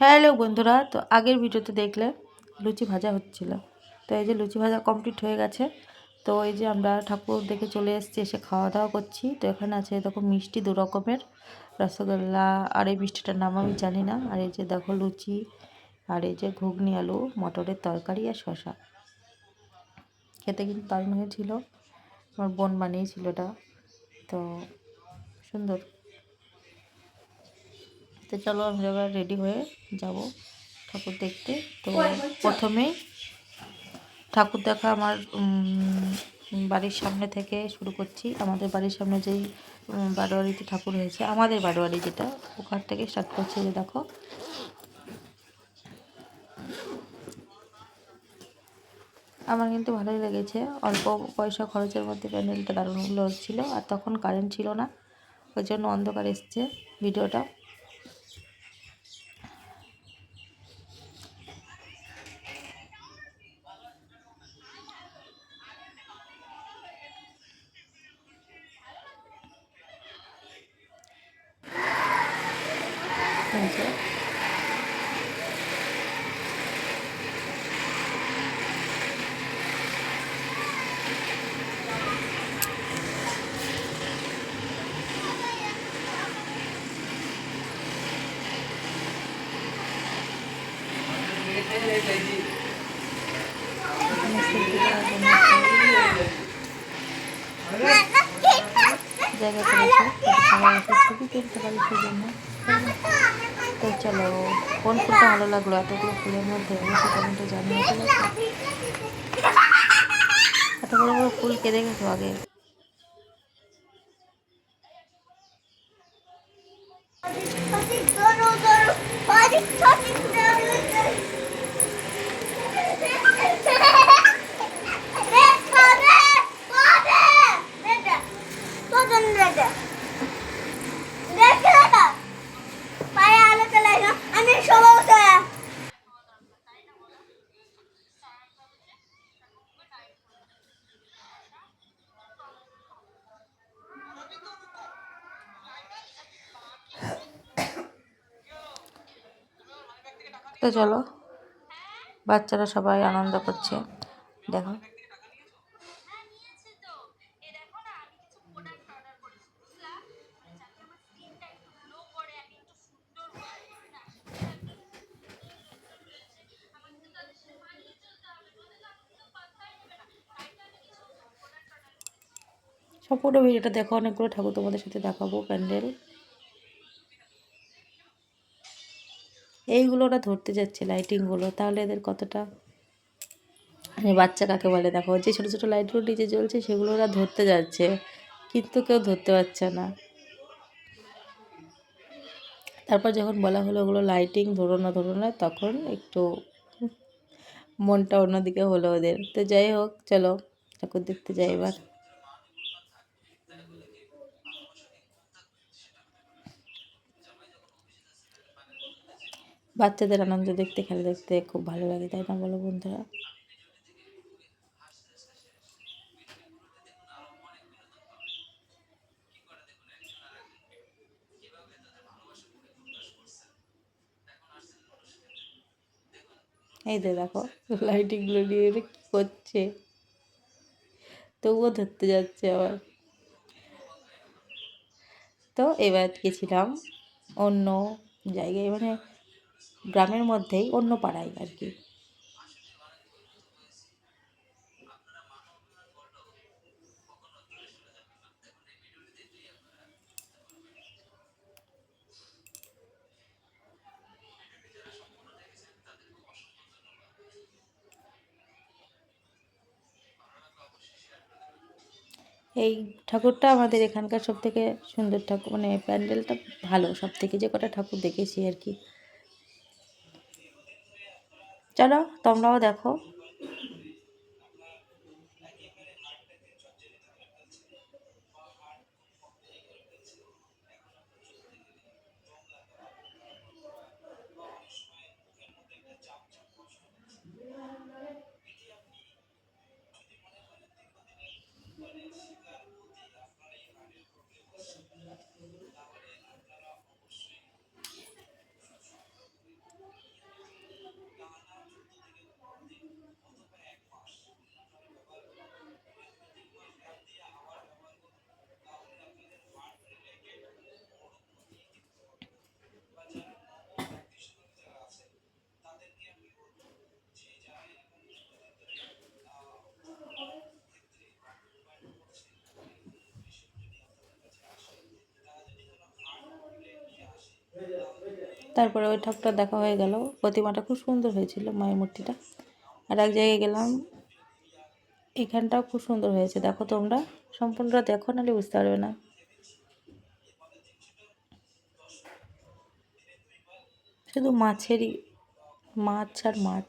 Hello বন্ধুরা, তো আগের ভিডিওতে দেখলে লুচি ভাজা হচ্ছিল। তো এই যে লুচি ভাজা কমপ্লিট হয়ে গেছে। তো এই যে আমরা ঠাকুর দেখে চলে এসেছি, এসে খাওয়া দাওয়া করছি। তো এখানে আছে দেখো মিষ্টি দু রকমের, রসগোল্লা আর এই মিষ্টিটার নাম আমি জানি না। আর এই যে দেখো লুচি, আর এই যে ঘুগনি, আলু, মটরের তরকারি আর শশা খেতে কিন্তু দারুণ হয়েছিল। আমার বোন বানিয়েছিল এটা। তো সুন্দর। তো চলো আমরা এবার রেডি হয়ে যাব ঠাকুর দেখতে। তো প্রথমেই ঠাকুর দেখা আমার বাড়ির সামনে থেকে শুরু করছি। আমাদের বাড়ির সামনে যেই বারোয়ারিতে ঠাকুর হয়েছে আমাদের বারোয়ারি যেটা ওখান থেকে স্টার্ট করছি যে দেখো। আমার কিন্তু ভালোই লেগেছে। অল্প পয়সা খরচের মধ্যে প্যান্ডেলটা দারুণ হচ্ছিল আর তখন কারেন্ট ছিল না ওই জন্য অন্ধকার এসছে ভিডিওটা। হয়েছে জায়গা করেছে সবাই এসে ছবি তুলতে পারি সেই জন্য তো চালাবো কোন ফুলটা ভালো লাগল? এতগুলো ফুলের মধ্যে? অবশ্যই কমেন্টে জানিয়ে এত বড় বড় ফুল কে দেখেছ আগে? তো চলো, বাচ্চারা সবাই আনন্দ করছে। দেখো। সম্পূর্ণ ভিডিওটা দেখো, অনেকগুলো ঠাকুর তোমাদের সাথে দেখাবো, প্যান্ডেল। এইগুলো ওরা ধরতে যাচ্ছে লাইটিংগুলো তাহলে এদের কতটা মানে বাচ্চা কাকে বলে? দেখো, যে ছোটো ছোটো লাইটগুলো নিচে জ্বলছে, সেগুলো ওরা ধরতে যাচ্ছে। কিন্তু কেউ ধরতে পারছে না। তারপর যখন বলা হলো ওগুলো লাইটিং ধরো না ধরো না তখন একটু মনটা অন্যদিকে হলো ওদের। তো যাই হোক, চলো, ঠাকুর দেখতে যাই এবার। বাচ্চাদের আনন্দ দেখতে, খেলা দেখতে খুব ভালো লাগে, তাই না বলো বন্ধুরা? এই দে দেখো লাইটিংগুলো নিয়ে কী করছে? তবুও ধরতে যাচ্ছে আবার। তো এবার গেছিলাম অন্য জায়গায় মানে গ্রামের মধ্যেই অন্য পাড়ায় আর কি। এই ঠাকুরটা আমাদের এখানকার সব থেকে সুন্দর ঠাকুর মানে প্যান্ডেলটা ভালো সব থেকে যে কটা ঠাকুর দেখেছি আর কি। চলো তোমরাও দেখো। তারপরে ওই ঠাকুরটা দেখা হয়ে গেল। প্রতিমাটা খুব সুন্দর হয়েছিল মায়ের মূর্তিটা। আর এক জায়গায় গেলাম। এখানটাও খুব সুন্দর হয়েছে। দেখো তোমরা, সম্পূর্ণটা দেখো, নাহলে বুঝতে পারবে না। শুধু মাছেরই, মাছ আর মাছ।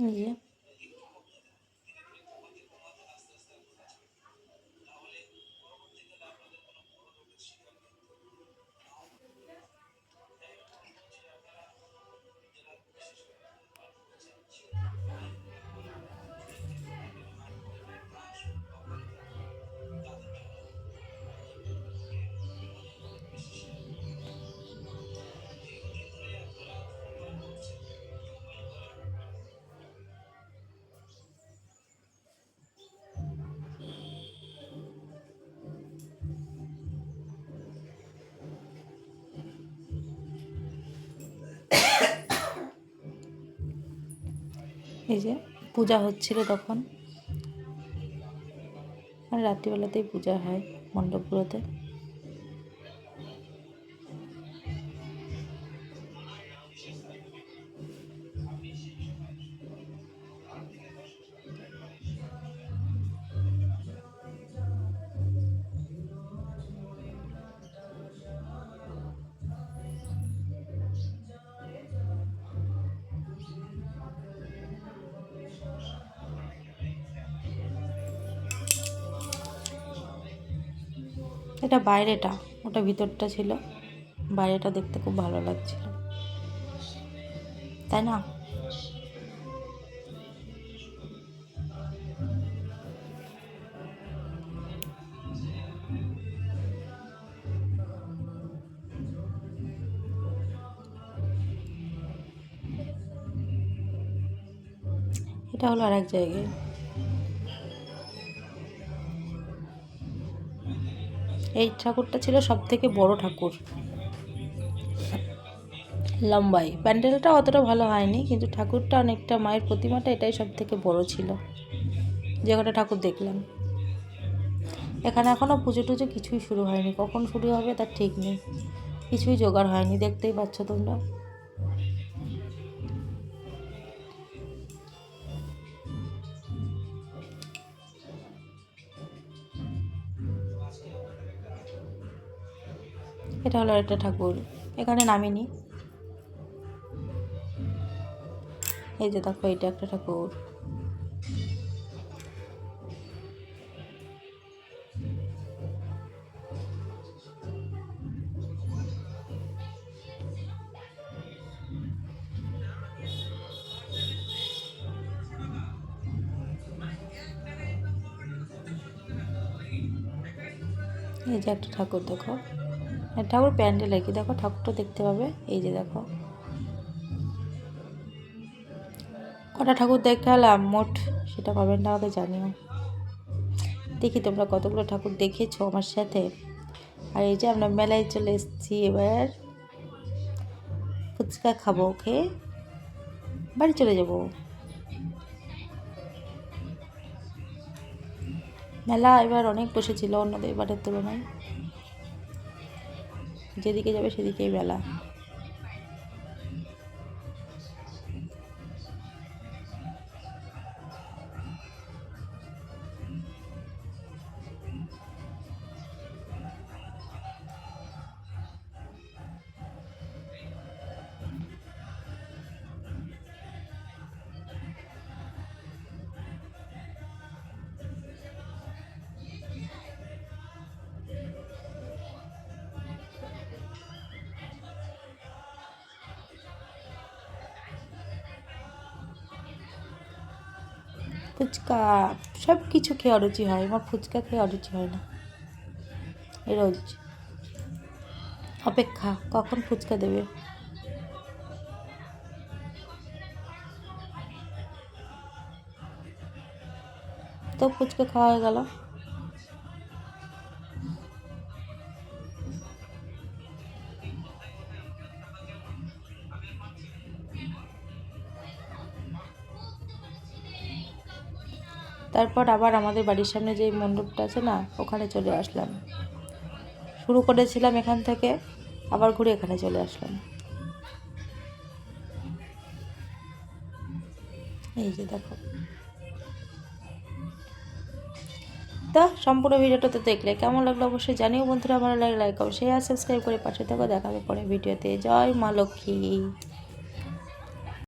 এই এই যে পূজা হচ্ছিল তখন। আর রাত্রিবেলাতেই পূজা হয় মণ্ডপগুলোতে। এটা বাইরেটা, ওটা ভিতরটা ছিল। বাইরেটা দেখতে খুব ভালো লাগছিল। তাই না? এটা হলো আর এক জায়গায়। এই ঠাকুরটা ছিল সব থেকে বড় ঠাকুর। লম্বাই। প্যান্ডেলটা অতটা ভালো হয়নি, কিন্তু ঠাকুরটা অনেকটা মায়ের প্রতিমাটা এটাই সব থেকে বড় ছিল। যে কটা ঠাকুর দেখলাম। এখানে এখনও পুজো টুজো কিছুই শুরু হয়নি। কখন শুরু হবে তার ঠিক নেই। কিছুই জোগাড় হয়নি। দেখতেই পাচ্ছ তোমরা। এটা হলো একটা ঠাকুর। এখানে নামিনি। এই যে দেখো এটা একটা ঠাকুর। এই যে একটা ঠাকুর, দেখো। ঠাকুর প্যান্ডেল আর কি দেখো, ঠাকুরটা দেখতে পাবে। এই যে দেখো। কটা ঠাকুর দেখালাম? মোট সেটা কমেন্ট আমাকে জানিও। দেখি তোমরা কতগুলো ঠাকুর দেখেছ আমার সাথে। আর এই যে আমরা মেলায় চলে এসেছি এবার। ফুচকা খাব, ওকে? বাড়ি চলে যাব। মেলা এবার অনেক বসেছিল অন্যদের এবারের তুলনায়। যেদিকে যাবে সেদিকেই বেলা ফুচকা সব কিছু খেয়ে অরুচি হয়। আমার ফুচকা খেয়ে অরুচি হয় না। রোজ। অপেক্ষা, কখন ফুচকা দেবে? তো ফুচকা খাওয়া হয়ে গেল। তারপর আবার আমাদের বাড়ির সামনে যে মণ্ডপটা আছে না, ওখানে চলে আসলাম। শুরু করেছিলাম এখান থেকে, আবার ঘুরে এখানে চলে আসলাম। এই যে দেখো। তো, সম্পূর্ণ ভিডিওটা তো দেখলে। কেমন লাগল অবশ্যই জানিও বন্ধুরা। ভালো লাগে লাইক অবশ্যই আর সাবস্ক্রাইব করে পাশে থাকো দেখাবে পরে ভিডিওতে। জয় মা লক্ষ্মী।